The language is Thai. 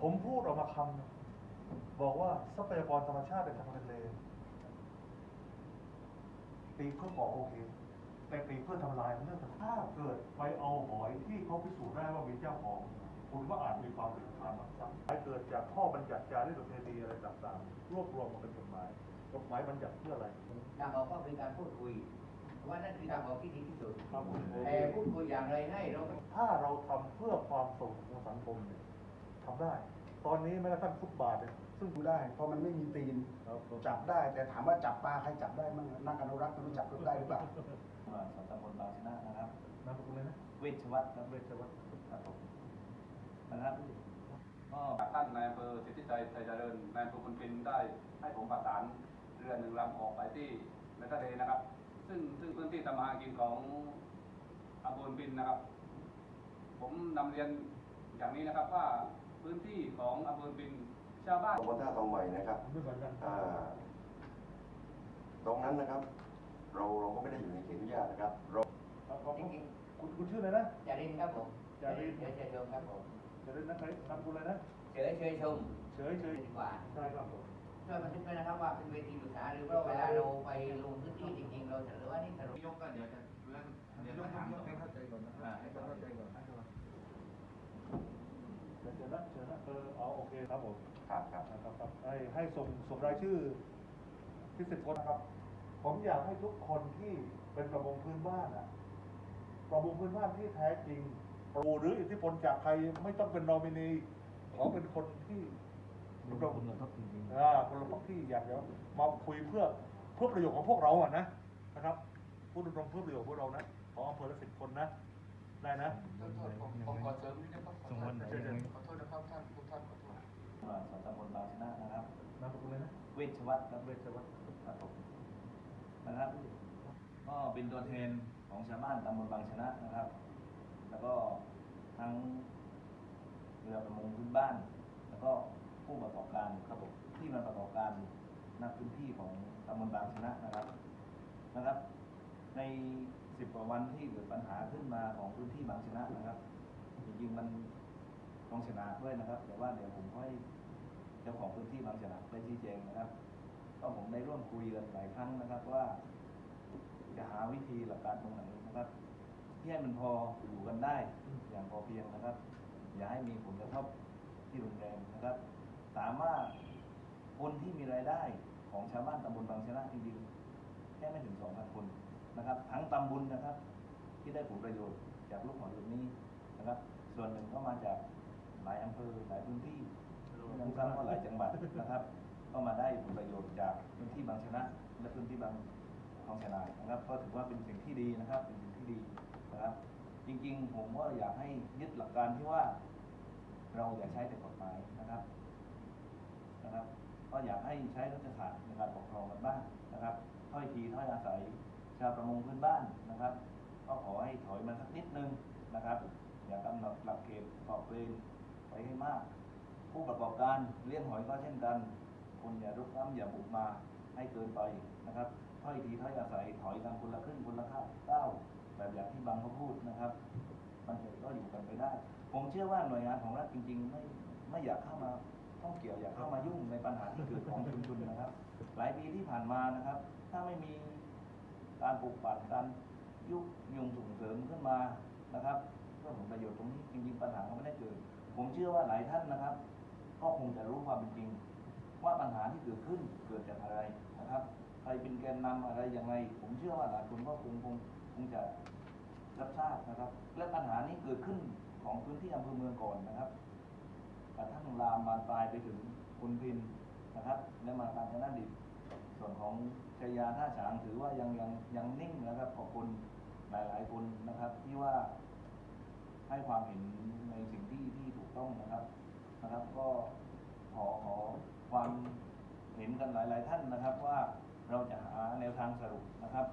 ผมพูดออกมาคำหนึ่งบอกว่าทรัพยากรธรรมชาติในทางทะเลตีเพื่อก่อโอเคแต่ตีเพื่อทำลายมันเรื่องต่างถ้าเกิดไปเอาหอยที่เขาพิสูจน์ได้ว่ามีเจ้าของคุณก็อาจมีความผิดฐานลักทรัพย์ถ้าเกิดจากข้อบัญญัติจารีตประเพณีอะไรต่างๆ รวบรวมมาเป็นกฎหมายกฎหมายบัญญัติเพื่ออะไรทางออกก็เป็นการพูดคุยว่านั่นคือทางออกที่ดีที่สุดครับผมแต่พูดคุยอย่างไรให้เราไม่ถ้าเราทำเพื่อความสุขของสังคมเนี่ย ทำได้ ตอนนี้แม้กระทั่งฟุตบาทเนี่ยซึ่งดูได้ เพราะมันไม่มีตีนจับได้ แต่ถามว่าจับปลาใครจับได้มั่งนักอนุรักษ์ไม่รู้จับได้หรือเปล่ามาสวนตำบลบางชนะนะครับนามสกุลเลยนะเวชวัฒน์ครับเวชวัฒน์ครับผมนะครับก็ท่านนายอำเภอสิทธิชัยชัยเจริญนายอำเภอพุนพินได้ให้ผมประสานเรือหนึ่งลำออกไปที่ในทะเลนะครับ ซึ่งซึ่งพื้นที่ทำมาหากินของอำเภอพุนพินนะครับ ผมนำเรียนอย่างนี้นะครับว่า พื้นที่ของอำเภอพุนพินชาวบ้านตำบลท่าทองใหม่นะครับผมด้วยกันอ่าตรงนั้นนะครับ เราเราก็ไม่ได้อยู่ในเขตอนุญาตนะครับเราครับขอบจคุณริงคุณคุณชื่ออะไรนะๆจารินครับผมจารินเฉยเฉยชมครับผมจะเล่นนะใครนามสกุลอะไรนะเฉยเฉยชมเฉยเฉยดีกว่าใช่ครับผมช่วยบันทึกด้วยนะครับว่าเป็นเวทีปรึกษาหรือว่าเวลาเราไปลงพื้นที่จริงๆ เราจะหรือว่านี่สรุป ยกก็เดี๋ยวจะ คครับผมครับครับนะครับครับให้ให้ส่งส่งรายชื่อที่สิบคนนะครับ ผมอยากให้ทุกคนที่เป็นประมงพื้นบ้านอะประมงพื้นบ้านที่แท้จริงปรูหรืออิทธิพลจากใครไม่ต้องเป็นนอมินีขอเป็นคนที่ประมงอ่าคนละพักที่อยากจะมาคุยเพื่อเพื่อประโยชน์ของพวกเราอะนะนะครับพูดตรงๆเพื่อประโยชน์ของพวกเรานะขออำเภอละสิบคนนะได้นะโทษโทษผมผมขอเสริมนิดนะครับขอโทษขอโทษนะ เวชวัฒน์ครับเวชวัฒน์ครับผมนะครับก็เป็นตัวแทนของชาวบ้านตำบลบางชนะนะครับ แล้วก็ทั้งเรือประมงพื้นบ้าน แล้วก็ผู้ประกอบการครับผมที่มาประกอบการณพื้นที่ของตำบลบางชนะนะครับนะครับ ในสิบกว่าวันที่เกิดปัญหาขึ้นมาของพื้นที่บางชนะนะครับจริงๆมันต้องชนะด้วยนะครับ แต่ว่าเดี๋ยวผมให้เจ้าของพื้นที่บางชนะได้ชี้แจงนะครับ ก็ผมได้ร่วมคุยกันหลายครั้งนะครับว่า จะหาวิธีหลักการตรงไหนนะครับที่ให้มันพออยู่กันได้อย่างพอเพียงนะครับ อย่าให้มีผลกระทบที่รุนแรงนะครับ สามารถคนที่มีรายได้ของชาวบ้านตำบลบางชนะจริงๆแค่ไม่ถึงสองพันคนนะครับ ทั้งตำบลนะครับ ที่ได้ผลประโยชน์จากลูกหอยลูกนี้นะครับ ส่วนหนึ่งก็มาจากหลายอำเภอหลายพื้นที่ ทั้งซ้ำก็หลายจังหวัดนะครับ ก็มาได้ผลประโยชน์จากพื้นที่บางชนะ และพื้นที่บางทองชนะนะครับ ก็ถือว่าเป็นสิ่งที่ดีนะครับ เป็นสิ่งที่ดีนะครับ จริงๆ ผมว่าอยากให้ยึดหลักการที่ว่า เราอย่าใช้แต่กฎหมายนะครับนะครับ ก็อยากให้ใช้รัฐศาสตร์ในการปกครองกันบ้างนะครับถ้อยทีถ้อยอาศัยชาวประมงพื้นบ้านนะครับ ก็ขอให้ถอยมาสักนิดนึงนะครับ อย่ากำหนดหลักเกณฑ์ขอบเวรไปให้มาก ผู้ประกอบการเลี้ยงหอยก็เช่นกันคุณอย่ารุกล้ำอย่าบุกมาให้เกินไปนะครับถ้อยทีถ้อยอาศัยถอยกันคนละครึ่งคนละข้าวก้าวแบบอย่างที่บางเขาพูดนะครับ มันจะก็อยู่กันไปได้ ผมเชื่อว่าหน่วยงานของรัฐจริง ๆ ไม่ไม่อยากเข้ามาต้องเกี่ยวอยากเข้ามายุ่งในปัญหาที่เกิดของชุมชนนะครับ หลายปีที่ผ่านมานะครับ ถ้าไม่มีการปลูกปั่นการยุยงส่งเสริมขึ้นมานะครับเพื่อผลประโยชน์ตรงนี้จริง ๆ ปัญหาก็ไม่ได้เกิดผมเชื่อว่าหลายท่านนะครับ ก็คงจะรู้ความเป็นจริง ว่าปัญหาที่เกิดขึ้นเกิดจากอะไรนะครับ ใครเป็นแกนนำอะไรยังไง ผมเชื่อว่าหลายคนก็คงคงคงจะรับทราบนะครับ และปัญหานี้เกิดขึ้นของพื้นที่อำเภอเมืองก่อนนะครับกระทั่งลามบานปลายไปถึงคุณพินนะครับ และมาการชนะดิบส่วนของชายาท่าฉางถือว่ายังยังยังนิ่งนะครับขอบคุณหลายๆคนนะครับ ที่ว่าให้ความเห็นในสิ่งที่ที่ถูกต้องนะครับ นะครับ ก็ขอขอความเห็นกันหลาย ๆ ท่านนะครับว่าเราจะหาแนวทางสรุปนะครับ